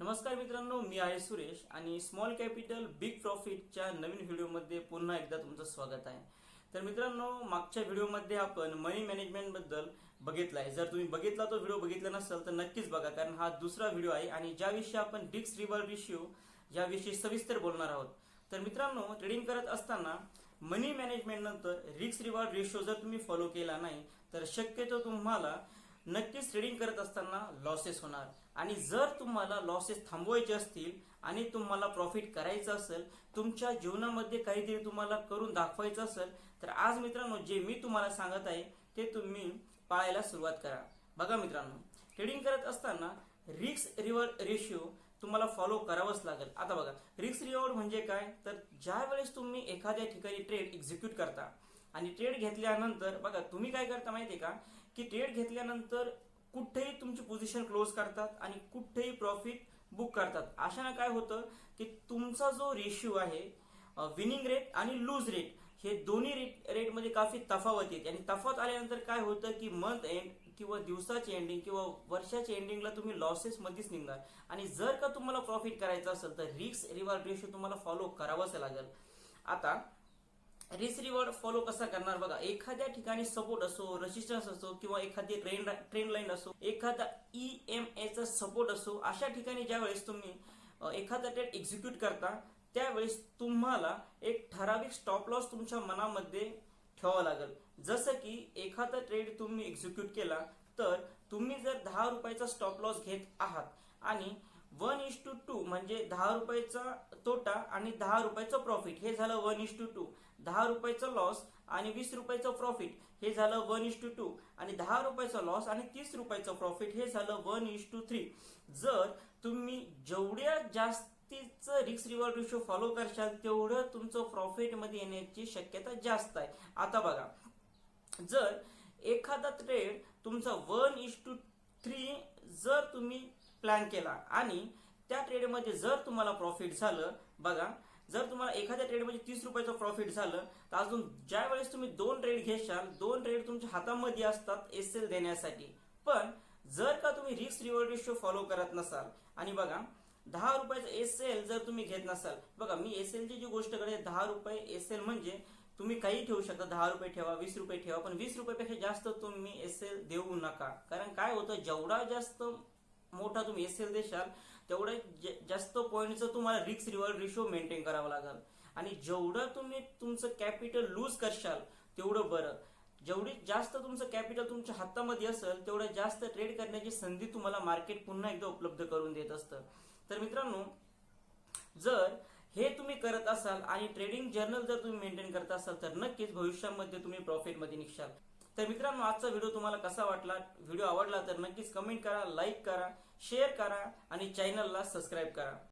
नमस्कार मित्रांनो मी आहे सुरेश आणि स्मॉल कॅपिटल बिग प्रॉफिटच्या नवीन व्हिडिओमध्ये पुन्हा एकदा तुमचं स्वागत आहे. तर मित्रांनो मागच्या व्हिडिओमध्ये आपण मनी मॅनेजमेंटबद्दल आहे. जर तुम्ही बघितला तो व्हिडिओ बघितला नसेल तर नक्कीच बघा कारण हा दुसरा व्हिडिओ आहे आणि ज्याविषयी आपण डिक्स रिवॉर्ड रेशिओ याविषयी सविस्तर बोलणार आहोत. तर मित्रांनो ट्रेडिंग करत असताना मनी मॅनेजमेंट नंतर रिक्स रिवॉर्ड रेशिओ जर तुम्ही फॉलो केला नाही तर शक्यतो तुम्हाला नक्कीच ट्रेडिंग करत असताना लॉसेस होणार. आणि जर तुम्हाला लॉसेस थांबवायचे असतील आणि तुम्हाला प्रॉफिट करायचं असेल तुमच्या जीवनामध्ये काहीतरी तुम्हाला करून दाखवायचं असेल तर आज मित्रांनो जे मी तुम्हाला सांगत आहे ते तुम्ही पाळायला सुरुवात करा. बघा मित्रांनो ट्रेडिंग करत असताना रिक्स रिवर रेशिओ तुम्हाला फॉलो करावंच लागेल. आता बघा रिक्स रिवॉर्ड म्हणजे काय? तर ज्या वेळेस तुम्ही एखाद्या ठिकाणी ट्रेड एक्झिक्यूट करता आणि ट्रेड घेतल्यानंतर बघा तुम्ही काय करता माहितीये का? की ट्रेड घेतल्यानंतर कुठेही तुमची पोझिशन क्लोज करतात आणि कुठेही प्रॉफिट बुक करतात. अशानं काय होतं की तुमचा जो रेशिओ आहे विनिंग रेट आणि लूज रेट हे दोन्ही रेट रेटमध्ये काफी तफावत येते. आणि तफावत आल्यानंतर काय होतं की मंथ एंड किंवा दिवसाचे एंडिंग किंवा वर्षाच्या एंडिंगला तुम्ही लॉसेस मध्येच निघणार. आणि जर का तुम्हाला प्रॉफिट करायचं असेल तर रिक्स रिवॉर्ड रेशो तुम्हाला फॉलो करावाच लागेल. आता रिस्क रिवॉर्ड फॉलो कसा करणार बघा. एखाद्या ठिकाणी सपोर्ट असो रेसिस्टन्स असो किंवा एखादी ट्रेन ट्रेन लाईन असो एखादा ई एम चा सपोर्ट असो अशा ठिकाणी ज्यावेळेस तुम्ही एखादा ट्रेड एक्झिक्यूट करता त्यावेळेस तुम्हाला एक ठराविक स्टॉप लॉस तुमच्या मनामध्ये ठेवावा लागेल. जसं की एखादा ट्रेड तुम्ही एक्झिक्यूट केला तर तुम्ही जर दहा रुपयाचा स्टॉप लॉस घेत आहात आणि वन इज टू टू म्हणजे दहा रुपयाचा तोटा आणि दहा रुपयाचं प्रॉफिट हे झालं वन इज टू टू. दहा रुपयाचं लॉस आणि वीस रुपयाचं प्रॉफिट हे झालं वन इज टू टू. आणि दहा रुपयाचा लॉस आणि तीस रुपयाचं प्रॉफिट हे झालं वन इज टू थ्री. जर तुम्ही जेवढ्या जास्तीचं रिक्स रिवॉर्ड रेशो फॉलो करशाल तेवढं तुमचं प्रॉफिटमध्ये येण्याची शक्यता जास्त आहे. आता बघा. जर एखादा ट्रेड तुमचा वन इज टू थ्री जर तुम्ही प्लॅन केला. आणि त्या ट्रेडमध्ये जर तुम्हाला प्रॉफिट झालं बघा जर तुम्हाला एखाद्या ट्रेडमध्ये तीस रुपयाचं प्रॉफिट झालं तर अजून ज्या वेळेस तुम्ही दोन ट्रेड घेशाल दोन ट्रेड तुमच्या हातामध्ये असतात एस एल देण्यासाठी. पण जर का तुम्ही रिस्क रिवॉर्ड रेशो फॉलो करत नसाल आणि बघा दहा रुपयाचं एस एल जर तुम्ही घेत नसाल बघा मी एस जी गोष्ट करते दहा रुपये एस एल म्हणजे तुम्ही काही ठेवू शकता दहा रुपये ठेवा वीस रुपये ठेवा पण वीस रुपयापेक्षा जास्त तुम्ही एस एल देऊ नका. कारण काय होतं जेवढा जास्त मोठा तुम्ही एस एल देशाल तेवढं जास्त पॉईंटचं तुम्हाला रिक्स रिवॉर्ड रेशो मेंटेन करावा लागेल. आणि जेवढं तुम्ही तुमचं कॅपिटल लूज करशाल तेवढं बरं. जेवढी जास्त तुमचं कॅपिटल तुमच्या हातामध्ये असेल तेवढं जास्त ट्रेड करण्याची संधी तुम्हाला मार्केट पुन्हा एकदा उपलब्ध करून देत असतं. तर मित्रांनो जर हे तुम्ही करत असाल आणि ट्रेडिंग जर्नल जर तुम्ही मेंटेन करत असाल तर नक्कीच भविष्यामध्ये तुम्ही प्रॉफिटमध्ये निघशाल. तर मित्रांनो आजचा व्हिडिओ तुम्हाला कसा वाटला? व्हिडिओ आवडला तर नक्कीच कमेंट करा लाईक करा शेअर करा आणि चॅनलला सबस्क्राईब करा.